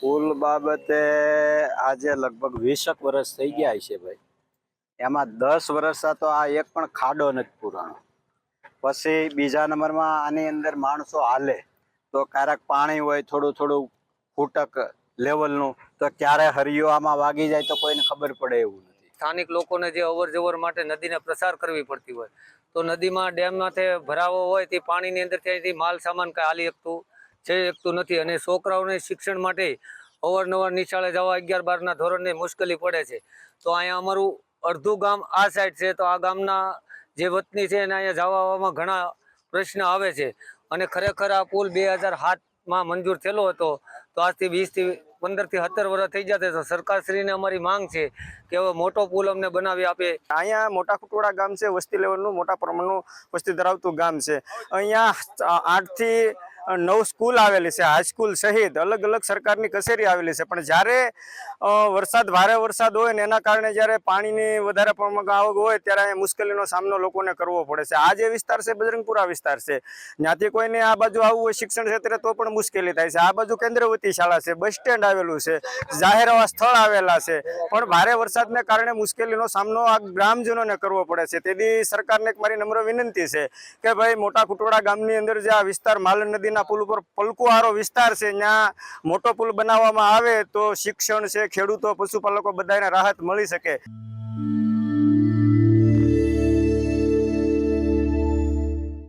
પુલ બાબતે આજે લગભગ વીસક વર્ષ થઈ ગયા છે ભાઈ. એમાં દસ વર્ષ તો આ એક પણ ખાડો નથી પુરાણો. પછી બીજા નંબરમાં આની અંદર માણસો હાલે તો ક્યારેક પાણી હોય, થોડું થોડું ફૂટક લેવલનું, તો ક્યારે હરિયો આમાં વાગી જાય તો કોઈને ખબર પડે એવું નથી. સ્થાનિક લોકોને જે અવર જવર માટે નદીને પ્રસાર કરવી પડતી હોય. તો નદીમાં ડેમમાંથી ભરાવો હોય, તે પાણીની અંદર ત્યાંથી માલ સામાન કાંઈ હાલી શકતું જઈ શકતું નથી અને છોકરાઓને શિક્ષણ માટે અવારનવાર નિશાળે જવા અગિયાર બારના ધોરણને મુશ્કેલી પડે છે. તો અહીંયા અમારું અડધું ગામ આ સાઈડ છે, તો આ ગામના જે વતની છે એને અહીંયા જવા આવવામાં ઘણા પ્રશ્ન આવે છે. અને ખરેખર આ પુલ બે હજાર સાતમાં મંજૂર થયેલો હતો, તો આજથી વીસથી પંદરથી સત્તર વર્ષ થઈ જતા તો સરકારશ્રીને અમારી માંગ છે કે હવે મોટો પુલ અમને બનાવી આપે. અહીંયા મોટા કુટોડા ગામ છે, વસ્તી લેવલનું મોટા પ્રમાણનું વસ્તી ધરાવતું ગામ છે. અહીંયા આઠથી નવ સ્કૂલ આવેલી છે. હાઈસ્કૂલ સહિત અલગ અલગ સરકારની કચેરી આવેલી છે. પણ જ્યારે વરસાદ ભારે વરસાદ હોય ને એના કારણે જ્યારે પાણીની વધારે પ્રમાણમાં આવક હોય ત્યારે મુશ્કેલીનો સામનો લોકોને કરવો પડે છે. આ જે વિસ્તાર છે, બજરંગપુરા વિસ્તાર છે. જ્યાંથી કોઈને આ બાજુ આવવું હોય શિક્ષણ ક્ષેત્રે તો પણ મુશ્કેલી થાય છે. આ બાજુ કેન્દ્રવતી શાળા છે, બસ સ્ટેન્ડ આવેલું છે, જાહેર એવા સ્થળ આવેલા છે. પણ ભારે વરસાદને કારણે મુશ્કેલીનો સામનો આ ગ્રામજનોને કરવો પડે છે. તેથી સરકારને એક મારી નમ્ર વિનંતી છે કે ભાઈ, મોટા કુટોડા ગામની અંદર જે આ વિસ્તાર માલણ નદીના પુલ ઉપર પલકુહારો વિસ્તાર છે ત્યાં મોટો પુલ બનાવવામાં આવે તો શિક્ષણ છે, ખેડૂતો, પશુપાલકો બધાને રાહત મળી શકે.